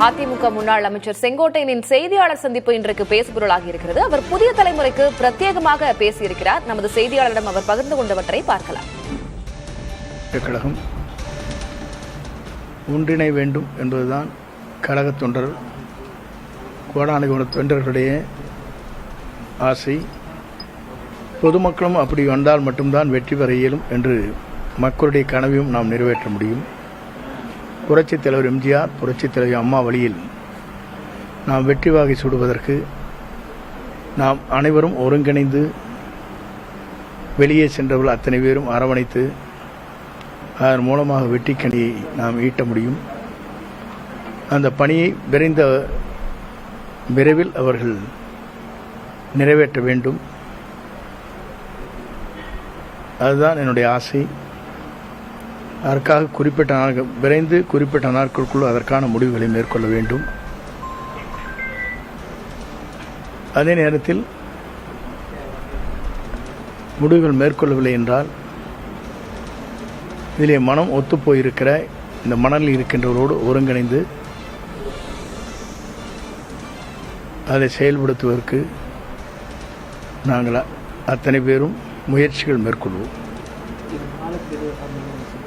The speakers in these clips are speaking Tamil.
அதிமுக முன்னாள் அமைச்சர் செங்கோட்டையனின் செய்தியாளர் சந்திப்பு இன்றைக்கு பேசுபொருளாகி இருக்கிறது. அவர் புதிய தலைமுறைக்கு பிரத்யேகமாக பேசியிருக்கிறார். நமது செய்தியாளரிடம் அவர் பகிர்ந்து கொண்டவற்றை பார்க்கலாம். கழகம் ஒன்றிணை வேண்டும் என்பதுதான் கழகத் தொண்டர் கோடானு தொண்டர்களுடைய ஆசை. பொதுமக்களும் அப்படி வந்தால் மட்டும்தான் வெற்றி பெற இயலும் என்று மக்களுடைய கனவையும் நாம் நிறைவேற்ற முடியும். புரட்சித் தலைவர் எம்ஜிஆர் புரட்சித் தலைவர் அம்மா வழியில் நாம் வெற்றி வாகை சூடுவதற்கு நாம் அனைவரும் ஒருங்கிணைந்து வெளியே சென்றவர்கள் அத்தனை பேரும் அரவணைத்து அதன் மூலமாக வெற்றிக்கனியை நாம் ஈட்ட முடியும். அந்த பணியை விரைந்த விரைவில் அவர்கள் நிறைவேற்ற வேண்டும். அதுதான் என்னுடைய ஆசை. அதற்காக குறிப்பிட்ட நாட்கள் விரைந்து குறிப்பிட்ட நாட்களுக்குள் அதற்கான முடிவுகளை மேற்கொள்ள வேண்டும். அதே நேரத்தில் முடிவுகள் மேற்கொள்ளவில்லை என்றால் இதிலே மனம் ஒத்துப்போயிருக்கிற இந்த மணலில் இருக்கின்றவரோடு ஒருங்கிணைந்து அதை செயல்படுத்துவதற்கு நாங்கள் அத்தனை பேரும் முயற்சிகள் மேற்கொள்வோம்.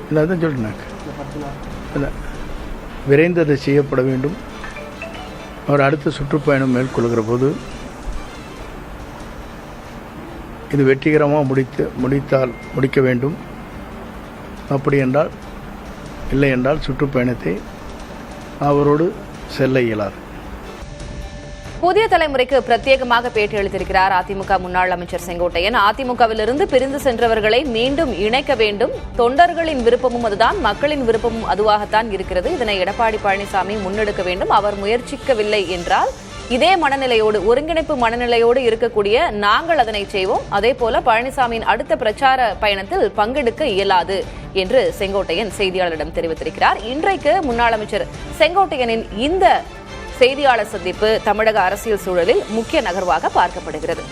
இல்லை அதான் சொல்லிட்டேன். இல்லை விரைந்து அதை செய்யப்பட வேண்டும். அவர் அடுத்த சுற்றுப்பயணம் மேற்கொள்கிற போது இது வெற்றிகரமாக முடித்து முடித்தால் முடிக்க வேண்டும். அப்படி என்றால் இல்லை என்றால் சுற்றுப்பயணத்தை அவரோடு செல்ல இயலாது. புதிய தலைமுறைக்கு பிரத்யேகமாக பேட்டி அளித்திருக்கிறார் அதிமுக முன்னாள் அமைச்சர் செங்கோட்டையன். அதிமுகவிலிருந்து பிரிந்து சென்றவர்களை மீண்டும் இணைக்க வேண்டும். தொண்டர்களின் விருப்பமும் அதுதான் மக்களின் விருப்பமும் அதுவாகத்தான் இருக்கிறது. இதனை எடப்பாடி பழனிசாமி முன்னெடுக்க வேண்டும். அவர் முயற்சிக்கவில்லை என்றால் இதே மனநிலையோடு ஒருங்கிணைப்பு மனநிலையோடு இருக்கக்கூடிய நாங்கள் அதனை செய்வோம். அதே போல பழனிசாமியின் அடுத்த பிரச்சார பயணத்தில் பங்கெடுக்க இயலாது என்று செங்கோட்டையன் செய்தியாளரிடம் தெரிவித்திருக்கிறார். இன்றைக்கு முன்னாள் அமைச்சர் செங்கோட்டையனின் இந்த செய்தியாளர் சந்திப்பு தமிழக அரசியல் சூழலில் முக்கிய நகர்வாக பார்க்கப்படுகிறது.